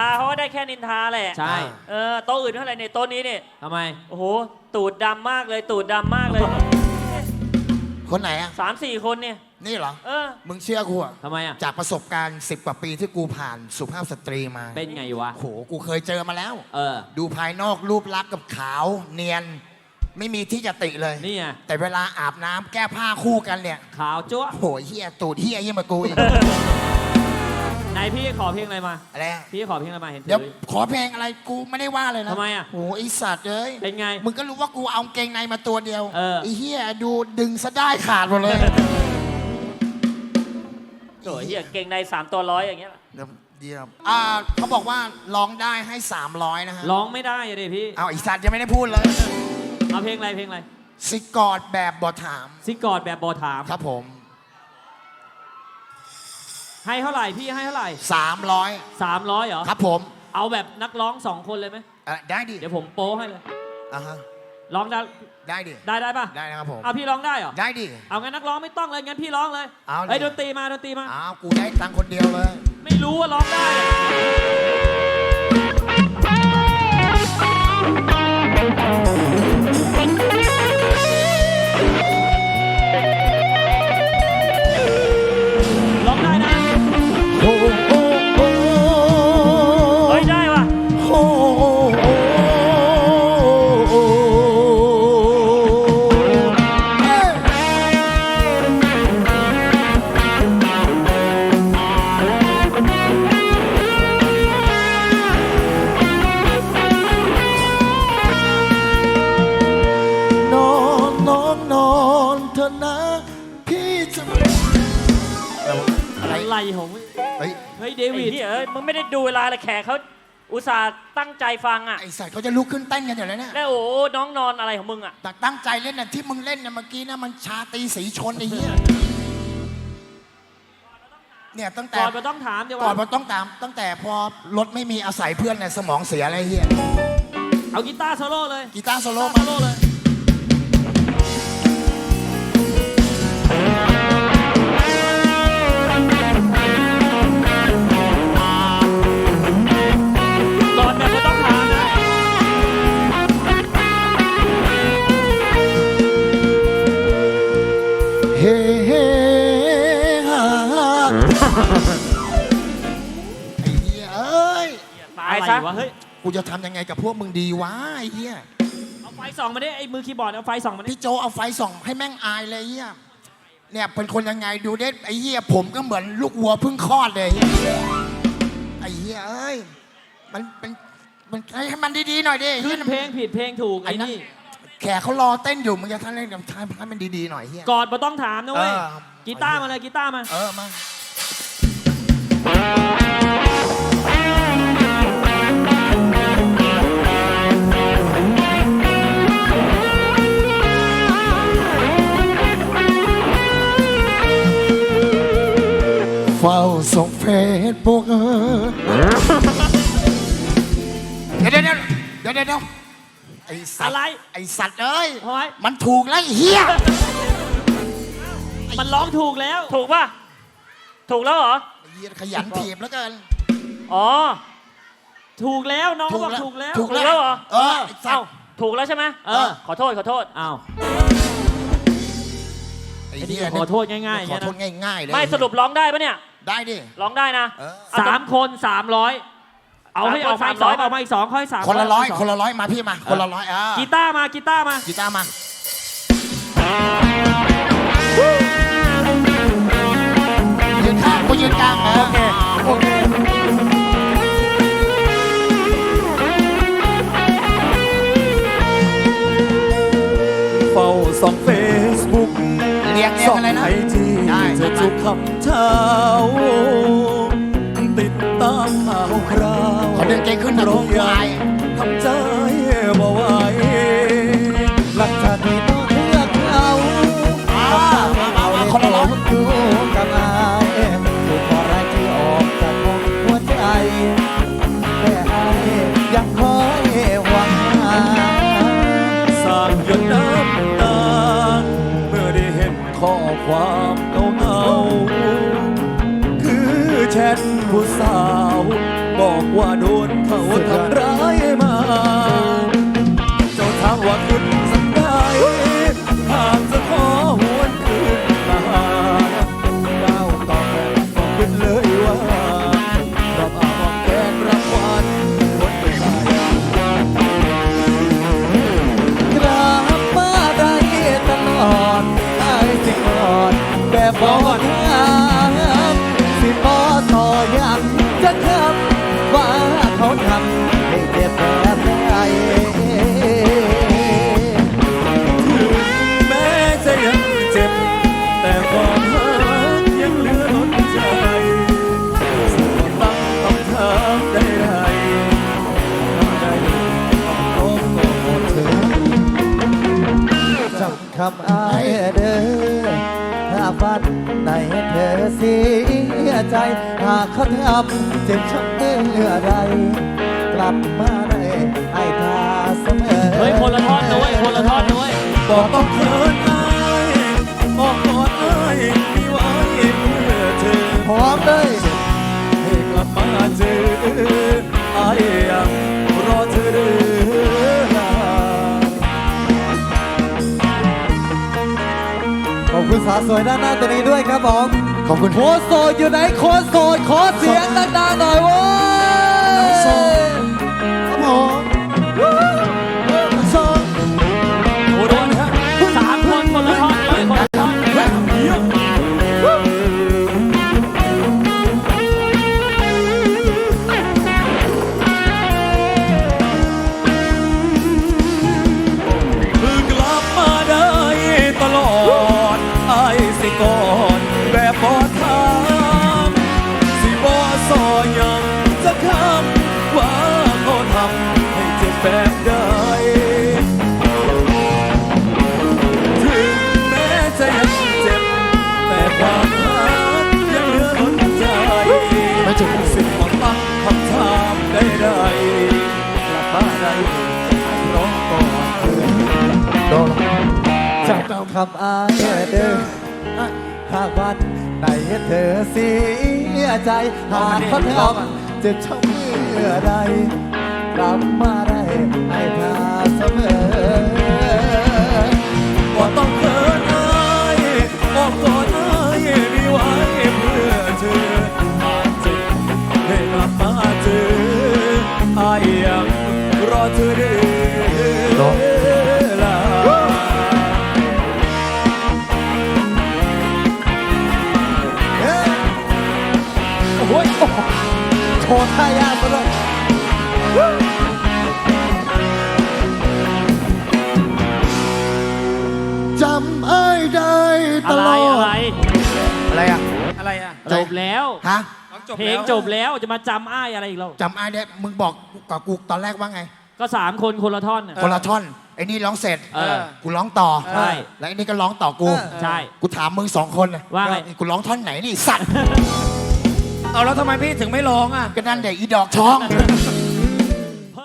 ตาเขาก็ได้แค่นินทาแหละใช่ เออโต๊ะอื่นเท่าไหร่ในโต๊ะนี้เนี่ยทำไม โอ้โห ตูดดำมากเลย ตูดดำมากเลย คนไหนอะ สามสี่คนเนี่ย นี่เหรอ เออ มึงเชื่อกูอะ ทำไมอะ จากประสบการณ์10กว่าปีที่กูผ่านสุภาพสตรีมาเป็นไงวะ โอ้โห กูเคยเจอมาแล้ว เออ ดูภายนอกรูปลักษณ์กับขาวเนียน ไม่มีที่จะติเลย นี่ไง แต่เวลาอาบน้ำแก้ผ้าคู่กันเนี่ย ขาวจั๊วะโอ้โหเฮียตูดเฮียเฮียมากูอีกไหน พี่ขอเพลงอะไรมา อะไรอะพี่ขอเพลงอะไรมาเห็นเดี๋ยวถือขอเพลงอะไรกูไม่ได้ว่าเลยนะทำไมอะโอ้โหไอสัตว์เอ้ยเป็นไง มึงก็รู้ว่ากูเอากางเกงในมาตัวเดียวเออ ไอเฮียดูดึงซะได้ขาดหมดเลยโอ้ยเหี้ยเก่งในสามตัวร้อยอย่างเงี้ยเดี๋ยวเดี๋ยวอ่าเขาบอกว่าร้องได้ให้ 300 นะฮะร้องไม่ได้อะดิพี่ เอาไอีสัตว์ยังไม่ได้พูดเลย เอาเพลงอะไรเพลงอะไร สิกอดแบบบอถาม ซิกอดแบบบอถาม ครับผม ให้เท่าไหร่พี่ให้เท่าไหร่300สามร้อยเหรอครับผมเอาแบบนักร้องสองคนเลยไหมเอ่อได้ดิเดี๋ยวผมโป้ให้เลยอ่าฮะร้องได้ได้ดิได้ได้ปะได้นะครับผมเอาพี่ร้องได้เหรอได้ดิ เอางั้นนักร้องไม่ต้องเลยงั้นพี่ร้องเลยเอาเลย เฮ้ยดนตรีมาดนตรีมา อ้าวกูได้ตังค์คนเดียวเลย ไม่รู้ว่าร้องได้อ เถอะนะ พี่จะอะไรอะไรของเฮ้ยเฮ้ยเดไอ้วิด เหี้ยเอ้ยมึงไม่ได้ดูเวลาเลยแขกเขาอุตส่าห์ตั้งใจฟังอะไอสัตว์เขาจะลุกขึ้นเต้นกันอยู่แล้วเนี่ยแล้วโอ้โหน้องนอนอะไรของมึงอะแต่ตั้งใจเล่นน่ะที่มึงเล่นน่ะเมื่อกี้นะมันชาตรีสีชนไอ้เหี้ยเนี่ยตั้งแต่ก่อนมาต้องถามเดี๋ยวก่อนว่ามาต้องตาม ตั้งแต่พอรถไม่มีอาศัยเพื่อนเนี่ยสมองเสียอะไรเหี้ยเอากีตาร์โซโล่เลยกีตาร์โซโล่โซมา โล่เลย ไอ้เหี้ยเอ้ย ตายอะไรซะวะเฮ้ยกูจะทำยังไงกับพวกมึงดีวะไอ้เหี้ย เอาไฟส่องมาดิไอ้มือคีย์บอร์ดเอาไฟส่องมาดิพี่โจเอาไฟส่องให้แม่งอายเลยไอ้เหี้ย เนี่ยเป็นคนยังไงดูเด็ไอ้เหี้ยผมก็เหมือนลูกวัวเพิ่งคลอดเลยไอ้เหี้ยไอ้เหี้ยเอ้ย มันเป็นมันให้มันดีๆหน่อยดิขึ้นเพลงผิดเพลงถูกไอ้นี่แขกเขารอเต้นอยู่มึงจะท่านเล่นกับท่านให้มันดีๆหน่อยเฮียก่อนมาต้องถามนะเว้ยเออกีตาร์มาเลยกีตาร์มา เออมา งเฟซบุ๊กเออเดี๋ยวเดี๋ยวเดี๋ยวเดี๋ยวเดี๋ยวไอสัตว์อะไรไอสัตว์เอ้ยทำไมมันถูกแล้วไอ้เฮียมันร้องถูกแล้ว ถูกป่ะ ถูกแล้วเหรอ ไอ้เฮียขยันถีบแล้วเกินอ๋อ ถูกแล้วน้องบอกถูกแล้ว ถูกถูกแล้วเหรอ เออไอ้สัเอ้าตว์ ถูกแล้วใช่ไหมเออ ขอโทษขอโทษอ้าวไอ้ไอ้เฮีนี่ยขอโทษง่ายๆขอโทษเนี่ยนะง่ายๆเลยไม่สรุปร้องได้ปะเนี่ย ได้ดิ ร้องได้นะเออเอสามคนสามร้อยเอาให้สามคนเอาไฟสอง300เอามาอีกสองค่อยสามคนละร้อยเาคนละร้อยมาพี่มา คนละร้อยอะกีตาร์มากีตาร์มา กีตาร์มา ยืนข้างกูยืนกลางเออ โอเค เฝ้าส่องเฟซบุ๊กเรียกเรียส่กองอะไรนะ ไอจีได้เธ อทุกคำเช้าติดตามข่าวคราวขอดึงเกงขึ้นนะทุกวาย วบอกว่าว่าโดนเขาทำร้ายมา เจ้าถามว่าคุณ เด้อถ้าฟันในเธอเสียใจ หากเขาทำเจ็บช้ำเมื่อใดกลับมาได้ให้ทาเสมอ เฮ้ยคนละท่อนนะเว้ยคนละท่อนนะเว้ย บอกต้องเขินอาาวสวยด้านหน้าตัวนี้ด้วยครับผมขอบคุณโคชโสดอยู่ไหนโคชโสดขอเสียงดังๆหน่อยเว้ คำอ้ายเด้อหากวันไหนเธอเสียใจ หากเขาทำเจ็บช้ำเมื่อใดกลับมาได้ให้ทาเสมอว่าต้องเกินอายบอกก่อนอายมีไว้เพื่อเธออาจจะให้กลับมาเจออายยังรอเธอเด้อ โชว์ท่ายากซะด้วยจำไอ้ายได้ตอะไรลออะไร ดอะไรอะ อะไรอะอะไร จบแล้ว ฮะเพลงจบแล้วจะมาจำอ้ายอะไรอีกแล้วจำไอ้ายได้มึงบอกกับกูตอนแรกว่าไง ก็สามคนคนละท่อนน่ะ คนละท่อนไอ้นี่ร้องเสร็จเออกูร้องต่อใช่ แล้วไอ้นี่ก็ร้องต่อกู ใช่ กูถามมึงสองคนเลยว่าไง กูร้องท่อนไหนนี่สัตว์ เอาแล้วทำไมพี่ถึงไม่ร้องอะ ก็นั่นเด็กอีดอกช้อง